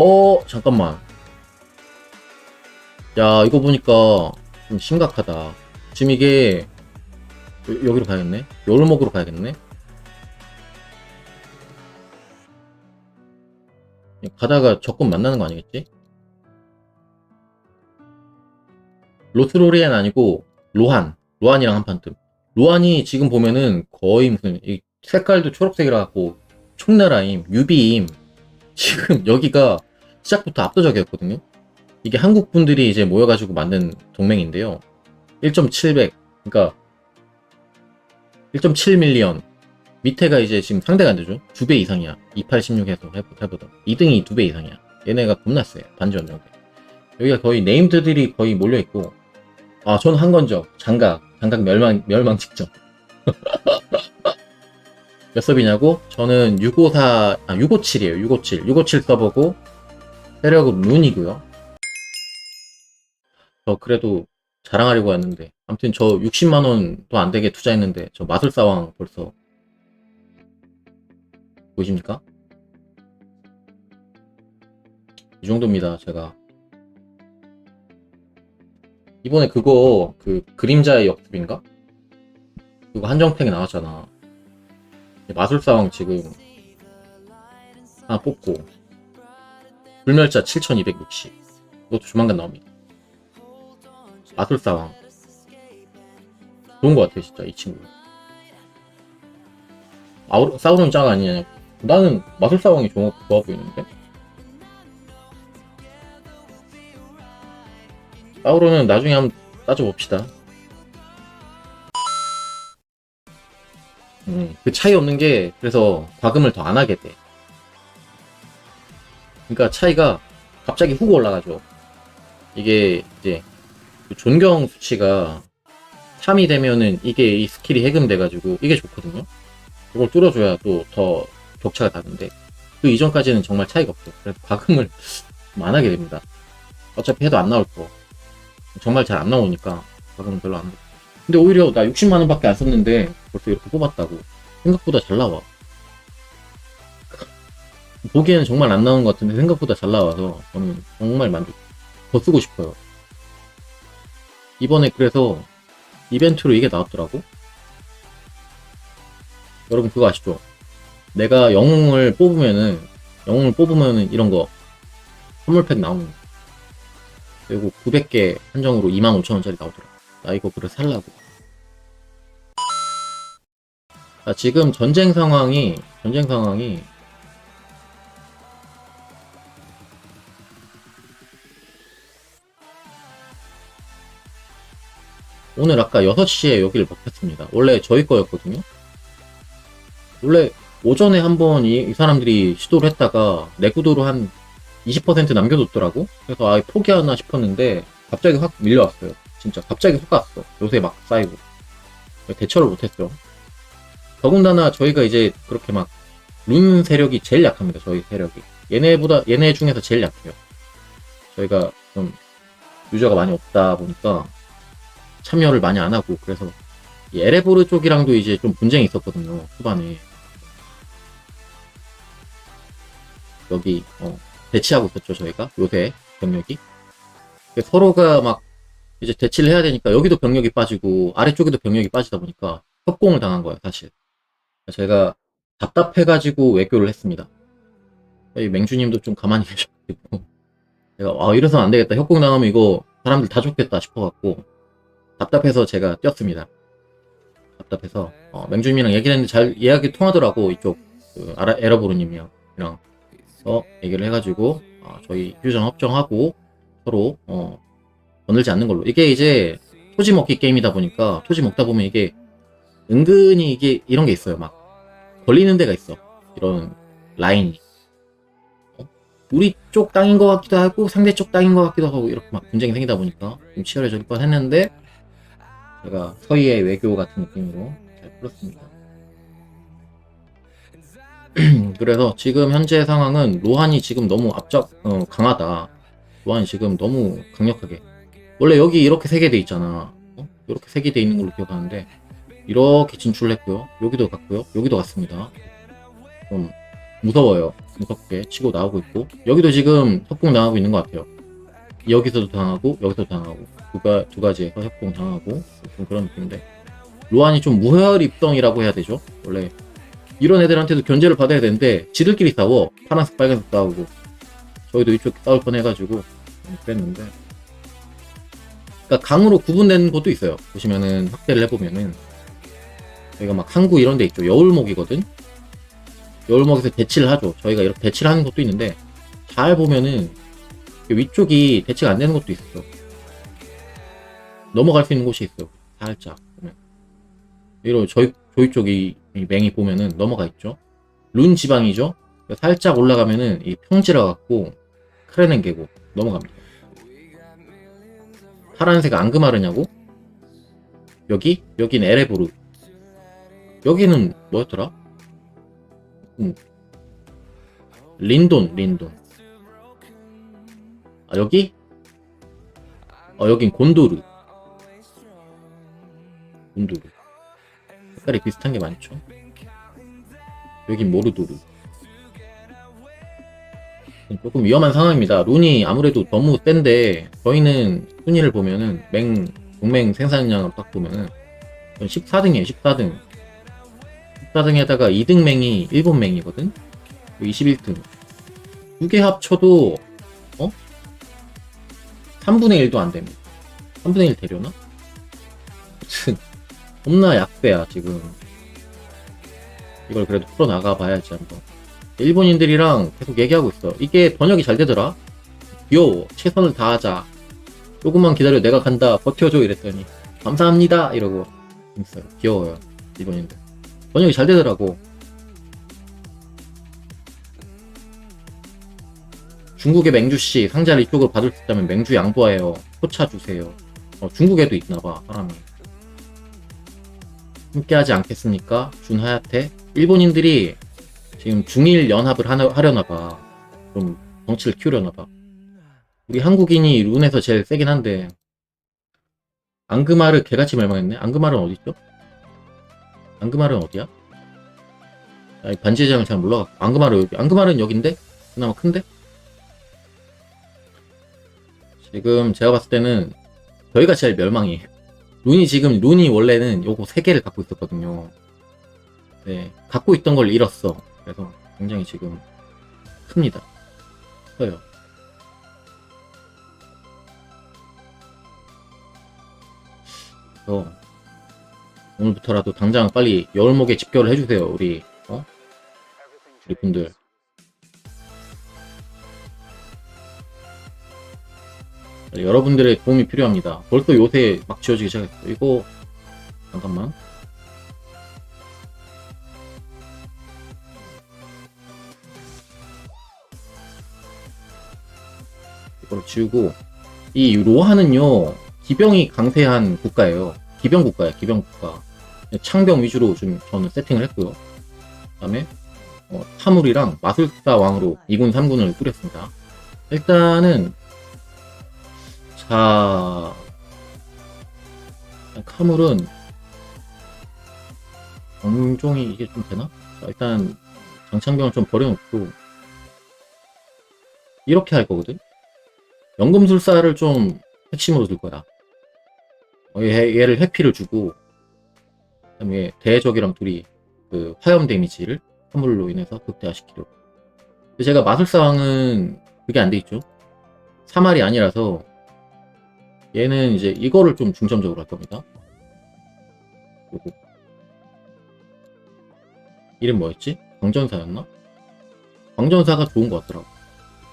어, 잠깐만. 야, 이거 보니까 좀 심각하다. 지금 이게 여- 여기로 가야겠네. 요울목으로 가야겠네. 가다가 적군 만나는 거 아니겠지? 로트로리엔 아니고 로한. 로한이랑 한판 뜸. 로한이 지금 보면은 거의 무슨 이 색깔도 초록색이라 갖고 총나라임, 유비임. 지금 여기가 시작부터 압도적이었거든요. 이게 한국 분들이 이제 모여가지고 만든 동맹인데요. 1.700, 그러니까 1.7밀리언. 밑에가 이제 지금 상대가 안 되죠. 두 배 이상이야. 2816 해서 해보- 해보던. 2등이 두 배 이상이야. 얘네가 겁나 세. 반전 여기. 여기가 거의 네임드들이 거의 몰려있고. 아, 저는 한 건죠. 장각. 장각 멸망, 멸망 직전. 몇 섭이냐고? 저는 654, 아, 657이에요. 657. 657 써보고, 세력은 룬이고요. 저 그래도 자랑하려고 했는데. 아무튼 저 60만원도 안 되게 투자했는데, 저 마술사왕 벌써. 보이십니까? 이 정도입니다, 제가. 이번에 그거, 그, 그림자의 역습인가? 그거 한정팩이 나왔잖아. 마술사왕 지금 하나 뽑고 불멸자 7260 이것도 조만간 나옵니다. 마술사왕 좋은 것 같아 진짜 이 친구. 아우, 싸우는 짝 아니냐 나는 마술사왕이 좋아, 좋아 보이는데? 싸우로는 나중에 한번 따져봅시다. 음, 그 차이 없는 게 그래서 과금을 더 안 하게 돼. 그러니까 차이가 갑자기 훅 올라가죠. 이게 이제 그 존경 수치가 3이 되면은 이게 이 스킬이 해금돼가지고 이게 좋거든요. 이걸 뚫어줘야 또 더 격차가 다른데 그 이전까지는 정말 차이가 없어요. 그래서 과금을 좀 안 하게 됩니다. 어차피 해도 안 나올 거. 정말 잘 안 나오니까 과금은 별로 안 돼. 근데 오히려 나 60만 원밖에 안 썼는데 벌써 이렇게 뽑았다고 생각보다 잘 나와 보기에는 정말 안 나오는 것 같은데 생각보다 잘 나와서 저는 정말 만족 더 쓰고 싶어요. 이번에 그래서 이벤트로 이게 나왔더라고. 여러분 그거 아시죠? 내가 영웅을 뽑으면은 영웅을 뽑으면은 이런 거 선물팩 나오는 거. 그리고 900개 한정으로 25,000원짜리 나오더라고. 나 이거 그래 살라고. 자, 지금 전쟁 상황이, 전쟁 상황이, 오늘 아까 6시에 여기를 먹혔습니다. 원래 저희 거였거든요. 원래 오전에 한번 이, 이 사람들이 시도를 했다가 내구도로 한 20% 남겨뒀더라고. 그래서 아 포기하나 싶었는데 갑자기 확 밀려왔어요. 진짜 갑자기 쏟았어. 요새 막 쌓이고. 대처를 못했죠. 더군다나 저희가 이제 그렇게 막 룬 세력이 제일 약합니다. 저희 세력이. 얘네보다 얘네 중에서 제일 약해요. 저희가 좀 유저가 많이 없다 보니까 참여를 많이 안 하고 그래서 이 에레보르 쪽이랑도 이제 좀 분쟁이 있었거든요. 후반에. 여기 어, 대치하고 있었죠 저희가 요새 병력이 서로가 막 이제 대치를 해야 되니까 여기도 병력이 빠지고 아래쪽에도 병력이 빠지다 보니까 협공을 당한 거예요 사실 제가 답답해가지고 외교를 했습니다 저희 맹주님도 좀 가만히 계셔가지고 제가 아 이래서는 안 되겠다 협공 당하면 이거 사람들 다 좋겠다 싶어갖고 답답해서 제가 뛰었습니다. 답답해서 어, 맹주님이랑 얘기를 했는데 잘 이야기 통하더라고 이쪽 그 아라, 에러보르님이랑. 어, 얘기를 해가지고 어, 저희 휴전 협정하고 서로 어, 거늘지 않는 걸로. 이게 이제 토지 먹기 게임이다 보니까 토지 먹다 보면 이게 은근히 이게 이런 게 있어요. 막 걸리는 데가 있어. 이런 라인이. 어? 우리 쪽 땅인 것 같기도 하고 상대 쪽 땅인 것 같기도 하고 이렇게 막 분쟁이 생기다 보니까 좀 치열해질 뻔 했는데 제가 서희의 외교 같은 느낌으로 잘 풀었습니다 그래서 지금 현재 상황은 로한이 지금 너무 앞적 어, 강하다. 로한이 지금 너무 강력하게. 원래 여기 이렇게 세 개 돼 있잖아. 어? 이렇게 세 개 돼 있는 걸로 기억하는데 이렇게 진출을 했고요. 여기도 갔고요. 여기도 갔습니다. 좀 무서워요. 무섭게 치고 나오고 있고 여기도 지금 협공 당하고 있는 것 같아요. 여기서도 당하고 여기서도 당하고 두가 두 가지에서 협공 당하고 좀 그런 느낌인데 로안이 좀 무혈 입성이라고 해야 되죠. 원래 이런 애들한테도 견제를 받아야 되는데 지들끼리 싸워 파란색 빨간색 싸우고 저희도 이쪽 싸울 뻔 해가지고 그랬는데 그러니까 강으로 구분되는 곳도 있어요. 보시면은 확대를 해보면은 저희가 막 항구 이런 데 있죠. 여울목이거든. 여울목에서 대치를 하죠. 저희가 이렇게 대치를 하는 것도 있는데 잘 보면은 위쪽이 대치가 안 되는 것도 있어. 넘어갈 수 있는 곳이 있어. 살짝. 이런 저희 저희 쪽이 이 맹이 보면은 넘어가 있죠. 룬 지방이죠. 살짝 올라가면은 이 평지라 갖고 크레넨 계곡 넘어갑니다. 파란색 앙그마르냐고? 여기? 여긴 에레보르. 여기는 뭐였더라? 음. 린돈, 린돈. 아, 여기? 어, 여긴 곤도르. 곤도르. 색깔이 비슷한 게 많죠. 여긴 모르도르. 조금 위험한 상황입니다. 룬이 아무래도 너무 센데 저희는 순위를 보면은 맹 동맹 생산량을 딱 보면은 14등이에요. 14등. 14등에다가 2등 맹이 일본 맹이거든. 21등. 두 개 합쳐도 어? 3분의 1도 안 됩니다. 3분의 1 되려나? 무슨 겁나 약세야 지금. 이걸 그래도 풀어나가 봐야지 한번. 일본인들이랑 계속 얘기하고 있어. 이게 번역이 잘 되더라. 귀여워. 최선을 다하자. 조금만 기다려. 내가 간다. 버텨줘. 이랬더니. 감사합니다. 이러고. 있어요. 귀여워요. 일본인들. 번역이 잘 되더라고. 중국의 맹주씨 상자를 이쪽으로 받을 수 있다면 맹주 양보하여 포차 주세요. 어, 중국에도 있나봐 사람이. 함께하지 않겠습니까? 준하야테. 일본인들이 지금 중일 연합을 하려나봐. 좀 덩치를 키우려나봐. 우리 한국인이 룬에서 제일 세긴 한데 앙그마르 개같이 멸망했네. 앙그마르는 어디있죠? 앙그마르는 어디야? 아, 이 반지의 장을 잘 몰라갖고 앙그마르 여기 앙그마르는 여긴데? 그나마 큰데? 지금 제가 봤을 때는 저희가 제일 멸망이에요. 룬이 지금 룬이 원래는 요거 세 개를 갖고 있었거든요. 네, 갖고 있던 걸 잃었어. 그래서 굉장히 지금 큽니다. 커요. 그래서 오늘부터라도 당장 빨리 여울목에 집결을 해주세요. 우리 어? 우리 분들. 여러분들의 도움이 필요합니다. 벌써 요새 막 지어지기 시작했어. 이거 잠깐만. 이걸 지우고 이 로하는요 기병이 강세한 국가예요. 기병 국가예요. 기병 국가. 창병 위주로 좀 저는 세팅을 했고요. 그다음에 어, 타물이랑 마술사 왕으로 2군 3군을 꾸렸습니다. 일단은 자 카물은 정종이 이게 좀 되나? 자, 일단 장창병을 좀 버려놓고 이렇게 할 거거든. 연금술사를 좀 핵심으로 둘 거야. 어, 얘, 얘를 해피를 주고 그다음에 대적이랑 둘이 그 화염 데미지를 화물로 인해서 극대화시키려고. 제가 마술사왕은 그게 안 돼 있죠. 3알이 아니라서 얘는 이제 이거를 좀 중점적으로 할 겁니다. 요거. 이름 뭐였지? 광전사였나? 광전사가 좋은 것 같더라고.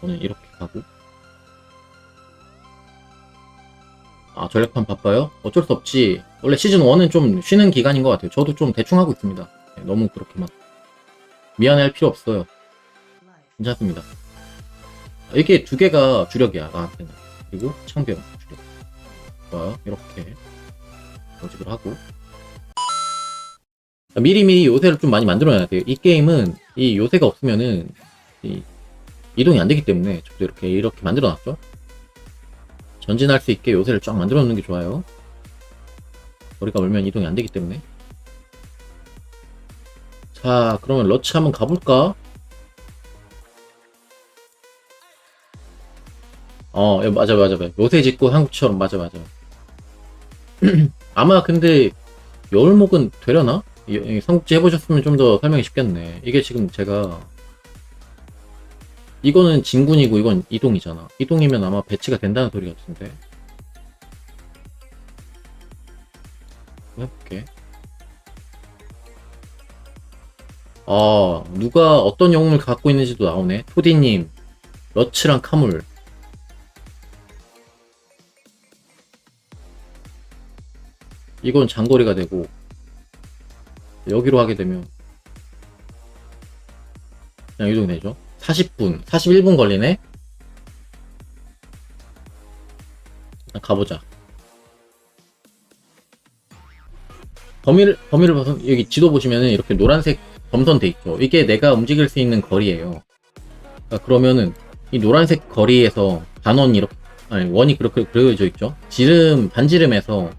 저는 이렇게 가고. 아, 전략판 바빠요? 어쩔 수 없지. 원래 시즌 1은 좀 쉬는 기간인 것 같아요. 저도 좀 대충 하고 있습니다. 네, 너무 그렇게 막 미안해할 필요 없어요. 괜찮습니다. 이게 두 개가 주력이야, 나한테는. 그리고 창병 막 이렇게 조직을 하고 미리미리 요새를 좀 많이 만들어놔야 돼요. 이 게임은 이 요새가 없으면은 이 이동이 안 되기 때문에 저도 이렇게 이렇게 만들어놨죠. 전진할 수 있게 요새를 쫙 만들어 놓는 게 좋아요. 머리가 멀면 이동이 안 되기 때문에. 자, 그러면 러츠 한번 가볼까? 어, 예, 맞아, 맞아, 맞아. 요새 짓고 한국처럼, 맞아, 맞아. 아마 근데, 여울목은 되려나? 삼국지 해보셨으면 좀 더 설명이 쉽겠네. 이게 지금 제가, 이거는 진군이고, 이건 이동이잖아. 이동이면 아마 배치가 된다는 소리 같은데. 해볼게. 아, 누가 어떤 영웅을 갖고 있는지도 나오네. 토디님, 러츠랑 카물. 이건 장거리가 되고 여기로 하게 되면 그냥 이동이 되죠? 40분 41분 걸리네? 가보자. 범위를 범위를 봐서 여기 지도 보시면은 이렇게 노란색 점선 돼 있죠? 이게 내가 움직일 수 있는 거리예요. 그러면은 이 노란색 거리에서 단원이 이렇게 아니 원이 그렇게 그려져 있죠? 지름 반지름에서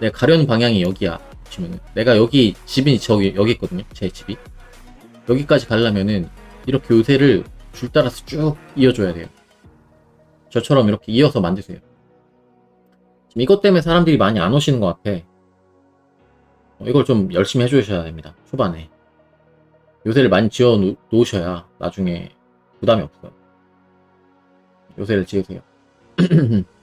내가 가려는 방향이 여기야. 보시면은 내가 여기 집이 저기 여기 있거든요. 제 집이 여기까지 가려면은 이렇게 요새를 줄 따라서 쭉 이어줘야 돼요. 저처럼 이렇게 이어서 만드세요. 지금 이것 때문에 사람들이 많이 안 오시는 것 같아. 어, 이걸 좀 열심히 해주셔야 됩니다. 초반에 요새를 많이 지어 놓- 놓으셔야 나중에 부담이 없어요. 요새를 지으세요.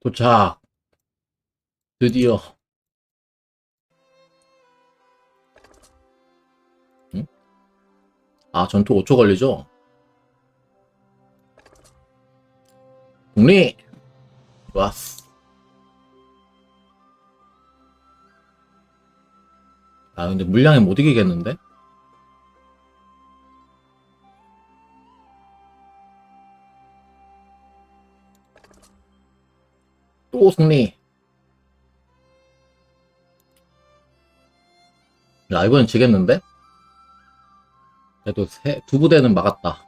도착. 드디어. 응? 아, 전투 5초 걸리죠? 동리! 좋았어. 아, 근데 물량에 못 이기겠는데? 또 승리. 야, 이번엔 지겠는데? 그래도 세, 두 부대는 막았다.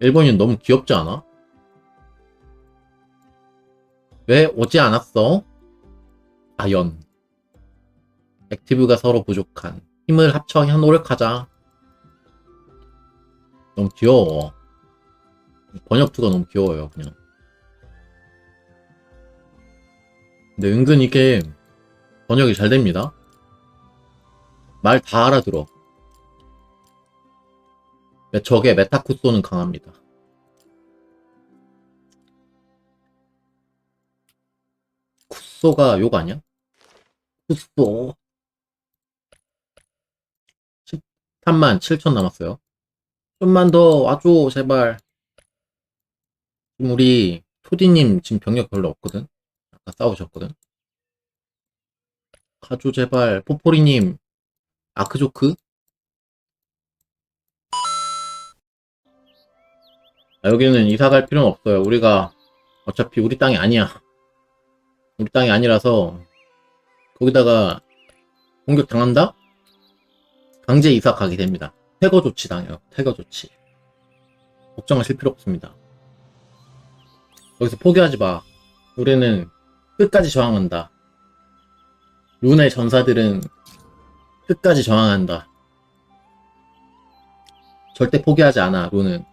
일본인 너무 귀엽지 않아? 왜 오지 않았어? 아연. 액티브가 서로 부족한. 힘을 합쳐 노력하자. 너무 귀여워. 번역투가 너무 귀여워요, 그냥. 근데 은근 이게 번역이 잘 됩니다. 말 다 알아들어. 적의 메타쿠소는 강합니다. 쿠소가 욕 아니야? 쿠소. 13만 7천 남았어요. 좀만 더 와줘, 제발. 지금 우리 토디님 지금 병력 별로 없거든? 아까 싸우셨거든? 가줘, 제발. 포포리님, 아크조크? 아, 여기는 이사 갈 필요는 없어요. 우리가 어차피 우리 땅이 아니야. 우리 땅이 아니라서 거기다가 공격 당한다? 강제 이사 가게 됩니다. 태거 조치 당해요. 태거 조치. 걱정하실 필요 없습니다. 여기서 포기하지 마. 우리는 끝까지 저항한다. 룬의 전사들은 끝까지 저항한다. 절대 포기하지 않아, 룬은.